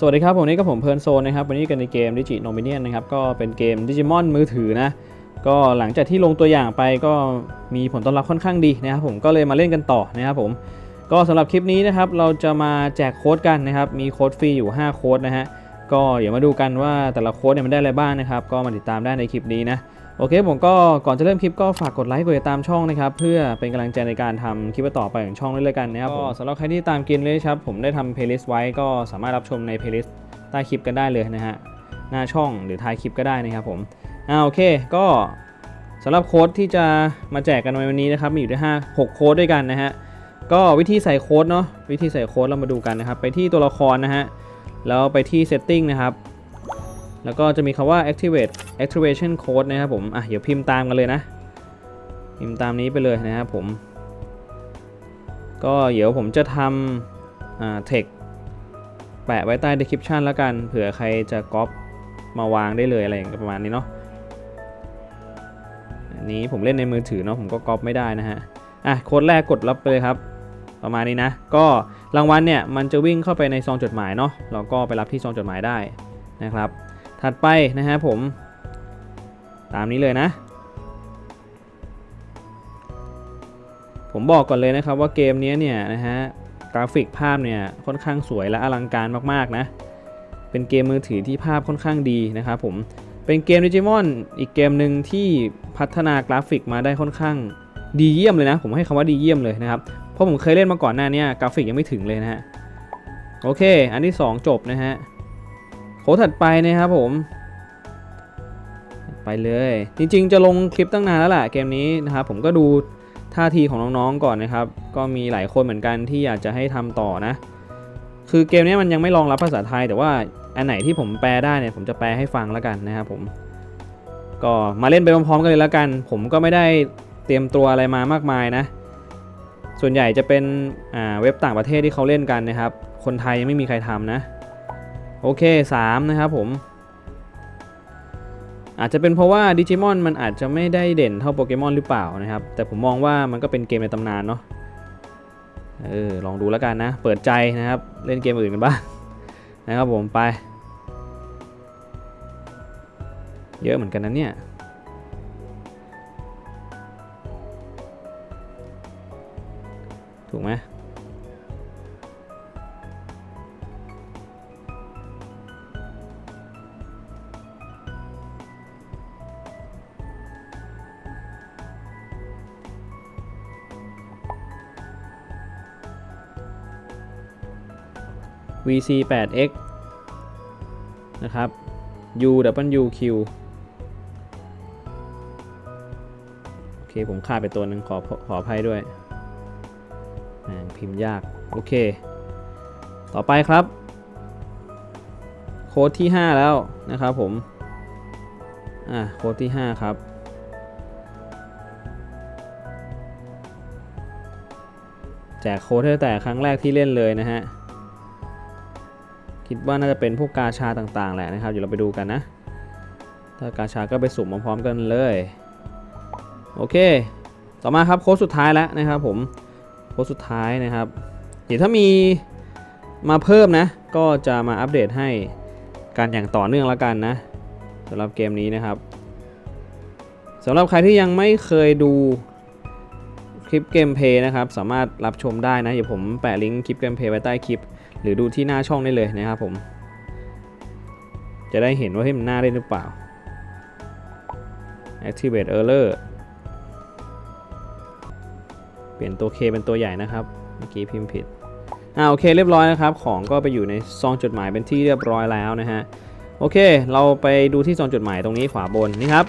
สวัสดีครับผมนี่ก็ผมเพลินโซนนะครับ วันนี้กันในเกมดิจิโนมิเนียนนะครับ ก็เป็นเกมดิจิมอนมือถือนะ ก็หลังจากที่ลงตัวอย่างไปก็มีผลตอบรับค่อนข้างดีนะครับผม ก็เลยมาเล่นกันต่อนะครับผม ก็สำหรับคลิปนี้นะครับ เราจะมาแจกโค้ดกันนะครับ มีโค้ดฟรีอยู่ 5 โค้ดนะฮะ ก็เดี๋ยวมาดูกันว่าแต่ละโค้ดเนี่ยมันได้อะไรบ้างนะครับ ก็มาติดตามได้ในคลิปนี้นะ โอเคผมก็ก่อนจะเริ่มคลิปก็ฝากกดไลค์กดติดตามช่องนะครับ เพื่อเป็นกำลังใจในการทำคลิปต่อไปของช่องด้วยเลยกันนะครับก็สำหรับใครที่ตามกินเลยครับผมได้ทำเพลย์ลิสต์ไว้ก็สามารถรับชมในเพลย์ลิสต์ใต้คลิปกันได้เลยนะฮะหน้าช่องหรือท้ายคลิปก็ได้นะครับผมอ่าโอเคก็สำหรับโค้ดที่จะมาแจกกันในวันนี้นะครับมีอยู่ด้วย5 6โค้ดด้วยกันนะฮะก็วิธีใส่โค้ดเนาะวิธีใส่โค้ดเรามาดูกันนะครับไปที่ตัวละครนะฮะแล้วไปที่ setting นะครับ แล้วก็จะมีคำว่า activate activation code นะครับผมอะเดี๋ยวพิมพ์ตามกันเลยนะ พิมพ์ตามนี้ไปเลยนะครับผม ก็เดี๋ยวผมจะทำอ่า text แปะไว้ใต้ description แล้วกัน เผื่อใครจะก๊อปมาวางได้เลยอะไรอย่างเงี้ยประมาณนี้เนาะอันนี้ผมเล่นในมือถือเนาะผมก็ก๊อปไม่ได้นะฮะอะโค้ดแรกกดรับไปเลยครับ ประมาณนี้นะ ก็รางวัลเนี่ยมันจะวิ่งเข้าไปในซองจดหมายเนาะเราก็ไปรับที่ซองจดหมายได้นะครับ ถัดไปนะฮะผม ตามนี้เลยนะ ผมบอกก่อนเลยนะครับว่าเกมนี้เนี่ยนะฮะกราฟิกภาพเนี่ยค่อนข้างสวยและอลังการมากๆนะ เป็นเกมมือถือที่ภาพค่อนข้างดีนะครับผมเป็นเกมดิจิมอนอีกเกมหนึ่งที่พัฒนากราฟิกมาได้ค่อนข้างดีเยี่ยมเลยนะ ผมให้คำว่าดีเยี่ยมเลยนะครับ เพราะผมเคยเล่นมาก่อนหน้านี้กราฟิกยังไม่ถึงเลยนะฮะ โอเค อันที่ 2 จบนะฮะ ถัดไปนะครับผม ไปเลย จริงๆ จะลงคลิปตั้งนานแล้วแหละเกมนี้นะครับผมก็ดูท่าทีของน้องๆก่อนนะครับ ก็มีหลายคนเหมือนกันที่อยากจะให้ทำต่อนะ คือเกมนี้มันยังไม่รองรับภาษาไทย แต่ว่าอันไหนที่ผมแปลได้เนี่ยผมจะแปลให้ฟังแล้วกันนะครับผม ก็มาเล่นไปพร้อมๆกันเลยแล้วกัน ผมก็ไม่ได้เตรียมตัวอะไรมามากมายนะ ส่วนใหญ่จะเป็นเว็บต่างประเทศที่เขาเล่นกันนะครับ คนไทยยังไม่มีใครทำนะ โอเค 3 นะครับผม อาจจะเป็นเพราะว่าดิจิมอนมันอาจจะไม่ได้เด่นเท่าโปเกมอนหรือเปล่านะครับ แต่ผมมองว่ามันก็เป็นเกมในตำนานเนาะเออลองดูแล้วกันนะ เปิดใจนะครับ เล่นเกมอื่นกันบ้างนะครับผมไป เยอะเหมือนกันนะเนี่ยถูกไหม VC 8X นะครับ U W Q โอเค ผมขาดไปตัวหนึ่งขอขออภัยด้วย พิมพ์ยาก โอเค ต่อไปครับ โค้ดที่ 5 แล้วนะครับผม อะ โค้ดที่ 5 ครับแจกโค้ดตั้งแต่ครั้งแรกที่เล่นเลยนะฮะ คิดว่าน่าจะเป็นพวกกาชาต่างๆแหละนะครับเดี๋ยวเราไปดูกันนะ ถ้ากาชาก็ไปสุ่มมาพร้อมกันเลย โอเค ต่อมาครับโค้ดสุดท้ายแล้วนะครับผมโค้ดสุดท้ายนะครับ เดี๋ยวถ้ามีมาเพิ่มนะ ก็จะมาอัปเดตให้กันอย่างต่อเนื่องแล้วกันนะสำหรับเกมนี้นะครับสำหรับใครที่ยังไม่เคยดูคลิปเกมเพย์นะครับ สามารถรับชมได้นะ เดี๋ยวผมแปะลิงก์คลิปเกมเพย์ไว้ใต้คลิป หรือดูที่หน้าช่องได้เลยนะครับผม จะได้เห็นว่าให้มันน่าเล่นหรือเปล่า activate error เปลี่ยนตัว K เป็นตัวใหญ่นะครับ เมื่อกี้พิมพ์ผิด อ่าโอเคเรียบร้อยนะครับ ของก็ไปอยู่ในซองจดหมายเป็นที่เรียบร้อยแล้วนะฮะ โอเค เราไปดูที่ซองจดหมายตรงนี้ขวาบนนี่ครับ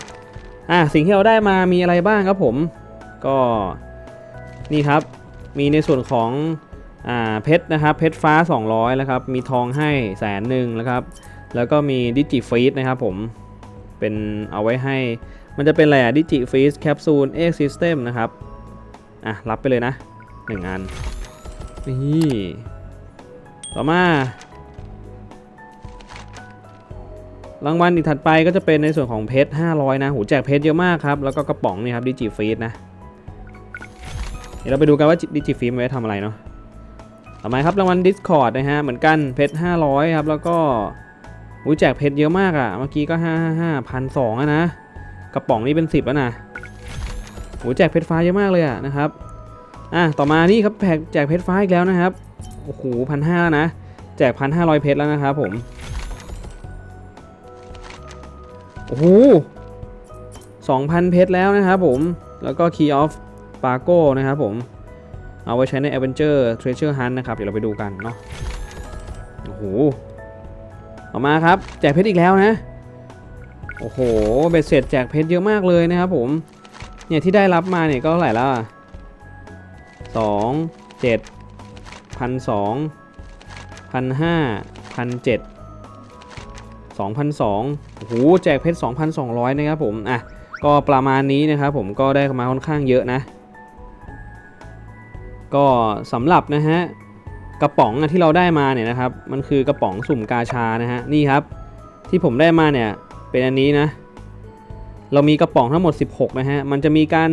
อ่าสิ่งที่เราได้มามีอะไรบ้างครับผม ก็นี่ครับ มีในส่วนของ อ่าเพชรนะครับเพชรฟ้า 200นะครับมีทองให้แสนหนึ่งนะครับแล้วก็มีดิจิฟีดนะครับผมเป็นเอาไว้ให้ มันจะเป็นอะไรอะดิจิฟีสแคปซูลเอ็กซิสเต็มนะครับอะรับไปเลยนะ1อันนี่ต่อมารางวัลอีกถัดไปก็จะเป็นในส่วนของเพชร500 นะหูแจกเพชรเยอะมากครับ แล้วก็กระป๋องนี่ครับดิจิฟีดนะ เดี๋ยวเราไปดูกันว่าดิจิฟีดไว้ทำอะไรเนาะ ต่อมาครับรางวัล Discord นะฮะเหมือนกันเพชร500 ครับ แล้วก็อุ้ยแจกเพชรเยอะมากอะ่ะเมื่อกี้ก็ 5 5 5พันสองอะนะกระป๋องนี้เป็น 10แล้วนะโอ้ยแจกเพชรฟ้าเยอะมากเลยอะนะครับอะต่อมานี่ครับแจกแจกเพชรฟ้าอีกแล้วนะครับโอ้โหพันห้านะแจกพันห้าร้อยเพชรแล้วนะครับผมโอ้โหสองพันเพชรแล้วนะครับผมแล้วก็ Key of p a g o นะครับผม เอาไว้ใช้ใน Adventure Treasure Hunt นะครับ เดี๋ยวเราไปดูกันเนาะโอ้โหต่อมาครับ แจกเพชรอีกแล้วนะ โอ้โหเบ็ดเสร็จแจกเพชรเยอะมากเลยนะครับผมเนี่ยที่ได้รับมาเนี่ยก็เท่าไหร่แล้วอะสองเจ็ดพันสองพันห้าพันเจ็ดสองพันสองโอ้โหแจกเพชรสองพันสองร้อยนะครับผมอะก็ประมาณนี้นะครับผมก็ได้มาค่อนข้างเยอะนะ ก็สำหรับนะฮะกระป๋องที่เราได้มาเนี่ยนะครับมันคือกระป๋องสุ่มกาชานะฮะนี่ครับที่ผมได้มาเนี่ยเป็นอันนี้นะเรามีกระป๋องทั้งหมด 16 นะฮะมันจะมีการ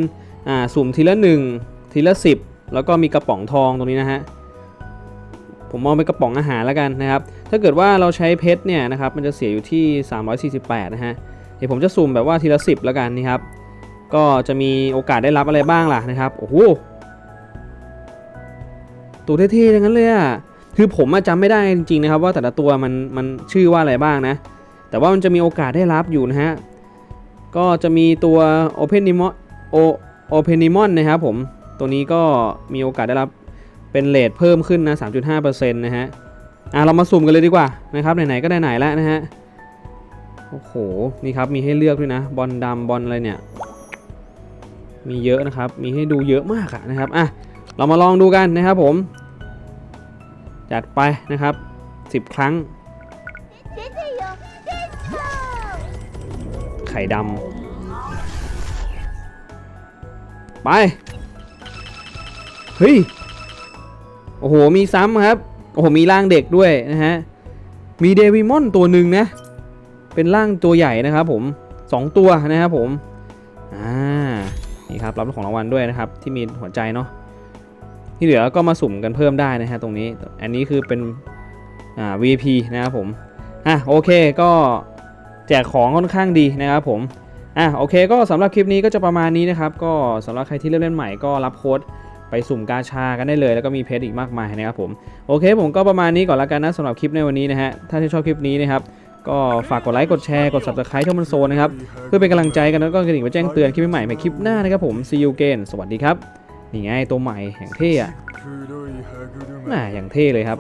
สุ่มทีละ 1 ทีละ 10 แล้วก็มีกระป๋องทองตรงนี้นะฮะผมมองเป็นกระป๋องอาหารแล้วกันนะครับ ถ้าเกิดว่าเราใช้เพชรเนี่ยนะครับมันจะเสียอยู่ที่ 348 นะฮะเดี๋ยวผมจะสุ่มแบบว่าทีละ 10 แล้วกันนี่ครับก็จะมีโอกาสได้รับอะไรบ้างล่ะนะครับโอ้โห ตัวเท่ๆทั้งนั้นเลยอะคือผมอะจำไม่ได้จริงๆนะครับว่าแต่ละตัวมันมันชื่อว่าอะไรบ้างนะ แต่ว่ามันจะมีโอกาสได้รับอยู่นะฮะ ก็จะมีตัว Open n i m o n Open n i m o n นะครับผม ตัวนี้ก็มีโอกาสได้รับเป็นเลทเพิ่มขึ้นนะ 3.5%นะฮะ อะเรามาสุ่มกันเลยดีกว่านะครับไหนๆก็ได้ไหนแล้วนะฮะ โอ้โห นี่ครับมีให้เลือกด้วยนะ บอลดำบอลอะไรเนี่ย มีเยอะนะครับ มีให้ดูเยอะมากอะนะครับ อะ เรามาลองดูกันนะครับผม จัดไปนะครับ 10 ครั้ง ไข่ดำไป เฮ้ย โอ้โห มีซ้ำครับ โอ้โห มีร่างเด็กด้วยนะฮะ มีเดวิมอนตัวหนึ่งนะ เป็นร่างตัวใหญ่นะครับผมสองตัวนะครับผม อ่า นี่ครับ รับของรางวัลด้วยนะครับ ที่มีหัวใจเนาะ ที่เหลือก็มาสุ่มกันเพิ่มได้นะฮะตรงนี้ อันนี้คือเป็นอ่า VIP นะครับผม อะโอเคก็แจกของค่อนข้างดีนะครับผม อะโอเคก็สำหรับคลิปนี้ก็จะประมาณนี้นะครับ ก็สำหรับใครที่เริ่มเล่นใหม่ก็รับโค้ดไปสุ่มกาชากันได้เลย แล้วก็มีเพจอีกมากมายนะครับผม โอเค ผมก็ประมาณนี้ก่อนละกันนะสำหรับคลิปในวันนี้นะฮะ ถ้าที่ชอบคลิปนี้นะครับก็ฝากกดไลค์ กดแชร์ กด subscribe ที่มันโซนนะครับ เพื่อเป็นกำลังใจกันแล้วก็กระดิ่งไปแจ้งเตือนคลิปใหม่ในคลิปหน้านะครับผม see you again สวัสดีครับ นี่ไงตัวใหม่อย่างเท่อะน่าอย่างเท่เลยครับ